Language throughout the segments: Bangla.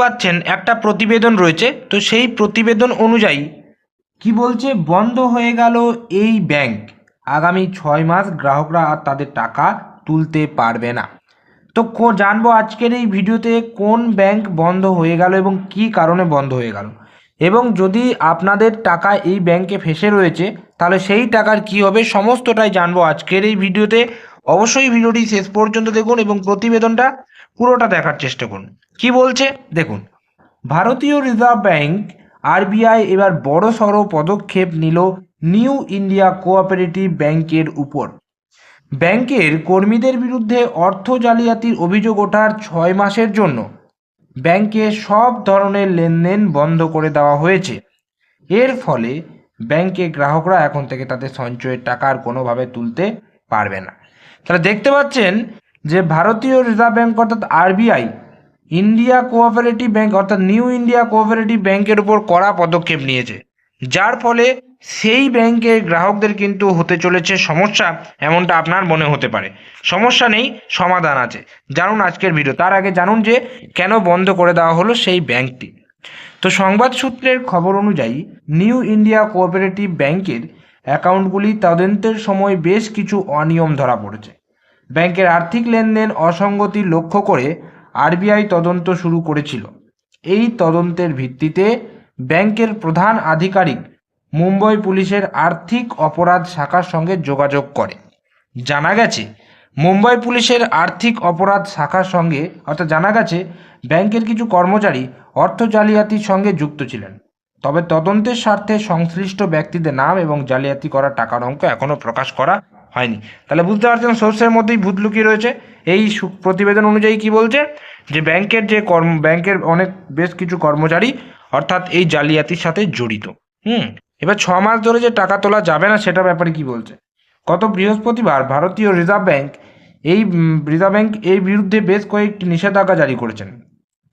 পাচ্ছেন একটা প্রতিবেদন রয়েছে, তো সেই প্রতিবেদন অনুযায়ী কি বলছে, বন্ধ হয়ে গেল এই ব্যাংক আগামী ছয় মাস গ্রাহকরা আর তাদের টাকা তুলতে পারবে না। তো জানব আজকের এই ভিডিওতে কোন ব্যাংক বন্ধ হয়ে গেল এবং কি কারণে বন্ধ হয়ে গেল। এবং যদি আপনাদের টাকা এই ব্যাংকে ফেসে রয়েছে, তাহলে সেই টাকার কি হবে সমস্তটাই জানব আজকের এই ভিডিওতে। অবশ্যই ভিডিওটি শেষ পর্যন্ত দেখুন এবং প্রতিবেদনটা পুরোটা দেখার চেষ্টা করুন। কি বলছে? দেখুন, ভারতীয় রিজার্ভ ব্যাংক আরবিআই এবার বড় সড়ো পদক্ষেপ নিল নিউ ইন্ডিয়া কোঅপারেটিভ ব্যাংকের উপর। ব্যাংকের কর্মীদের বিরুদ্ধে অর্থ জালিয়াতির অভিযোগ ওঠার ছয় মাসের জন্য ব্যাংকে সব ধরনের লেনদেন বন্ধ করে দেওয়া হয়েছে। এর ফলে ব্যাংকে গ্রাহকরা এখন থেকে তাদের সঞ্চয়ের টাকা আর কোনোভাবে তুলতে পারবে না। তাহলে দেখতে পাচ্ছেন যে ভারতীয় রিজার্ভ ব্যাংক অর্থাৎ আরবিআই ইন্ডিয়া কোঅপারেটিভ ব্যাংক অর্থাৎ নিউ ইন্ডিয়া কোঅপারেটিভ ব্যাংকের উপর কড়া পদক্ষেপ নিয়েছে। যার ফলে সেই ব্যাংকের গ্রাহকদের কিন্তু হতে চলেছে সমস্যা, এমনটা আপনার মনে হতে পারে। সমস্যা নেই, সমাধান আছে। জানুন আজকের ভিডিও তার আগে জানুন যে কেন বন্ধ করে দেওয়া হলো সেই ব্যাংকটি। তো সংবাদ সূত্রের খবর অনুযায়ী নিউ ইন্ডিয়া কোঅপারেটিভ ব্যাংকের অ্যাকাউন্টগুলি তদন্তের সময় বেশ কিছু অনিয়ম ধরা পড়েছে। ব্যাংকের আর্থিক লেনদেন অসঙ্গতি লক্ষ্য করে আরবিআই তদন্ত শুরু করেছিল। এই তদন্তের ভিত্তিতে ব্যাংকের প্রধান আধিকারিক মুম্বই পুলিশের আর্থিক অপরাধ শাখার সঙ্গে যোগাযোগ করে জানা গেছে, মুম্বাই পুলিশের আর্থিক অপরাধ শাখার সঙ্গে, অর্থাৎ জানা গেছে, ব্যাংকের কিছু কর্মচারী অর্থ জালিয়াতির সঙ্গে যুক্ত ছিলেন। তবে তদন্তের স্বার্থে সংশ্লিষ্ট ব্যক্তিদের নাম এবং জালিয়াতি করা টাকার অঙ্ক এখনও প্রকাশ করা হয়নি। তাহলে বুঝতে পারছেন সোর্সের মধ্যেই ভূত লুকিয়ে রয়েছে। এই প্রতিবেদন অনুযায়ী কি বলছে? যে ব্যাংকের যে কর্ম, ব্যাংকের অনেক বেশ কিছু কর্মচারী অর্থাৎ এই জালিয়াতির সাথে জড়িত। হুম? এবার ছ মাস ধরে যে টাকা তোলা যাবে না সেটা ব্যাপারে কি বলছে? গত বৃহস্পতিবার ভারতীয় রিজার্ভ ব্যাংক এই রিজার্ভ ব্যাংক এই বিরুদ্ধে বেশ কয়েকটি নিষেধাজ্ঞা জারি করেছেন।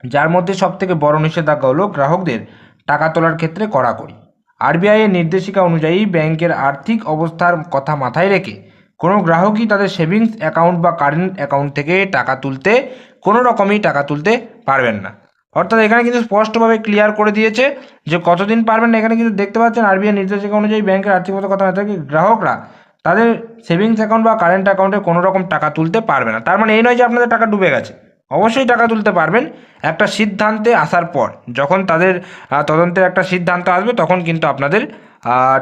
যার মধ্যে সবথেকে বড় নিষেধাজ্ঞা হলো গ্রাহকদের টাকা তোলার ক্ষেত্রে কড়াকড়ি। আরবিআই এর নির্দেশিকা অনুযায়ী ব্যাংকের আর্থিক অবস্থার কথা মাথায় রেখে কোনো গ্রাহকই তাদের সেভিংস অ্যাকাউন্ট বা কারেন্ট অ্যাকাউন্ট থেকে টাকা তুলতে, কোনো রকমই টাকা তুলতে পারবেন না। অর্থাৎ এখানে কিন্তু স্পষ্টভাবে ক্লিয়ার করে দিয়েছে যে কতদিন পারবেন না। এখানে কিন্তু দেখতে পাচ্ছেন আরবিআই নির্দেশিকা অনুযায়ী ব্যাংকের আর্থিক অবস্থার কথা মাথায় রেখে গ্রাহকরা তাদের সেভিংস অ্যাকাউন্ট বা কারেন্ট অ্যাকাউন্টে কোনো রকম টাকা তুলতে পারবে না। তার মানে এই নয় যে আপনাদের টাকা ডুবে গেছে। অবশ্যই টাকা তুলতে পারবেন। একটা সিদ্ধান্তে আসার পর, যখন তাদের তদন্তের একটা সিদ্ধান্ত আসবে, তখন কিন্তু আপনাদের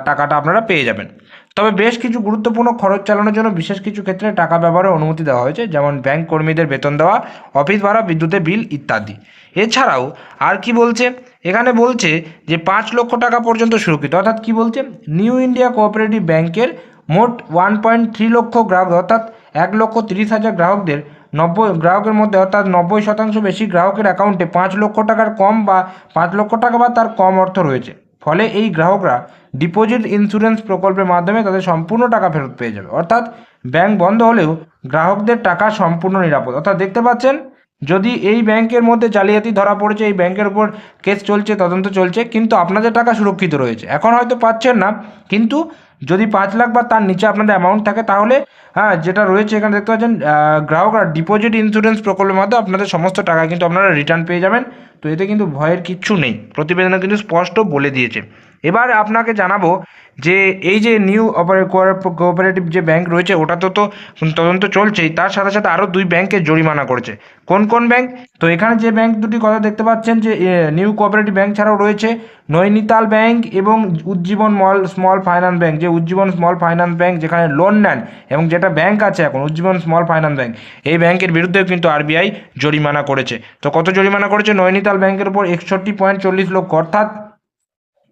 টাকাটা আপনারা পেয়ে যাবেন। তবে বেশ কিছু গুরুত্বপূর্ণ খরচ চালানোর জন্য বিশেষ কিছু ক্ষেত্রে টাকা ব্যবহারের অনুমতি দেওয়া হয়েছে, যেমন ব্যাংক কর্মীদের বেতন দেওয়া, অফিস ভাড়া, বিদ্যুতের বিল ইত্যাদি। এছাড়াও আর কি বলছে? এখানে বলছে যে পাঁচ লক্ষ টাকা পর্যন্ত সুরক্ষিত। অর্থাৎ কি বলছে? নিউ ইন্ডিয়া কোঅপারেটিভ ব্যাংকের মোট ওয়ান পয়েন্ট থ্রি লক্ষ গ্রাহক, অর্থাৎ এক লক্ষ তিরিশ হাজার গ্রাহকদের নব্বই, গ্রাহকের মধ্যে অর্থাৎ নব্বই শতাংশ বেশি গ্রাহকের অ্যাকাউন্টে পাঁচ লক্ষ টাকার কম বা পাঁচ লক্ষ টাকা বা তার কম অর্থ রয়েছে। ফলে এই গ্রাহকরা ডিপোজিট ইন্স্যুরেন্স প্রকল্পের মাধ্যমে তাদের সম্পূর্ণ টাকা ফেরত পেয়ে যাবে। অর্থাৎ ব্যাংক বন্ধ হলেও গ্রাহকদের টাকা সম্পূর্ণ নিরাপদ। অর্থাৎ দেখতে পাচ্ছেন, যদি এই ব্যাংকের মধ্যে জালিয়াতি ধরা পড়েছে, এই ব্যাংকের উপর কেস চলছে, তদন্ত চলছে, কিন্তু আপনাদের টাকা সুরক্ষিত রয়েছে। এখন হয়তো পাচ্ছেন না, কিন্তু যদি পাঁচ লাখ বা তার নিচে আপনাদের অ্যামাউন্ট থাকে, তাহলে হ্যাঁ যেটা রয়েছে এখানে দেখতে পাচ্ছেন গ্রাহক গ্রাহকরা ডিপোজিট ইন্স্যুরেন্স প্রকল্পের মাধ্যমে আপনাদের সমস্ত টাকা কিন্তু আপনারা রিটার্ন পেয়ে যাবেন। তো এতে কিন্তু ভয়ের কিচ্ছু নেই। প্রতিবেদনে কিন্তু স্পষ্ট বলে দিয়েছে। এবার আপনাকে জানাব যে এই যে নিউ কোঅপারেটিভ যে ব্যাংক রয়েছে ওটা তো তো তদন্ত চলছেই। তার সাথে সাথে আরও দুই ব্যাংকে জরিমানা করেছে। কোন কোন ব্যাংক? তো এখানে যে ব্যাংক দুটি কথা দেখতে পাচ্ছেন যে নিউ কোঅপারেটিভ ব্যাংক ছাড়াও রয়েছে নৈনিতাল ব্যাংক এবং উজ্জীবন মল স্মল ফাইন্যান্স ব্যাংক। যে উজ্জীবন স্মল ফাইন্যান্স ব্যাংক যেখানে লোন নেন এবং যেটা ব্যাংক আছে এখন, উজ্জীবন স্মল ফাইন্যান্স ব্যাংক, এই ব্যাংকের বিরুদ্ধেও কিন্তু আরবিআই জরিমানা করেছে। তো কত জরিমানা করেছে? নৈনিতাল ব্যাংকের উপর একষট্টি পয়েন্ট চল্লিশ লক্ষ, অর্থাৎ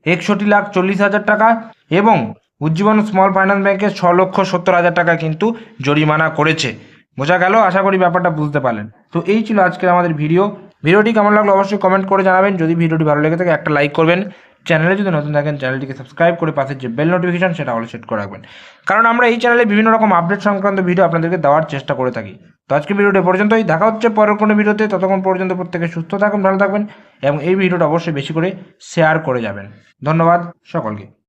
একষট্টি লাখ চল্লিশ হাজার টাকা এবং উজ্জীবন স্মল ফাইন্যান্স ব্যাঙ্কে ছ লক্ষ সত্তর হাজার টাকা কিন্তু জরিমানা করেছে। বোঝা গেল, আশা করি ব্যাপারটা বুঝতে পারলেন। তো এই ছিল আজকের আমাদের ভিডিও। ভিডিওটি কেমন লাগল অবশ্যই কমেন্ট করে জানাবেন। যদি ভিডিওটি ভালো লেগে থাকে, একটা লাইক করবেন। চ্যানেলে যদি নতুন থাকেন, চ্যানেলটিকে সাবস্ক্রাইব করে পাশে যে বেল নোটিফিকেশান সেটা অল সেট করে রাখবেন। কারণ আমরা এই চ্যানেলে বিভিন্ন রকম আপডেট সংক্রান্ত ভিডিও আপনাদেরকে দেওয়ার চেষ্টা করে থাকি। তো আজকে ভিডিওটি পর্যন্তই। দেখা হচ্ছে পরের কোনো ভিডিওতে ততক্ষণ পর্যন্ত প্রত্যেকে সুস্থ থাকুন, ভালো থাকবেন, এবং এই ভিডিওটা অবশ্যই বেশি করে শেয়ার করে যাবেন। ধন্যবাদ সকলকে।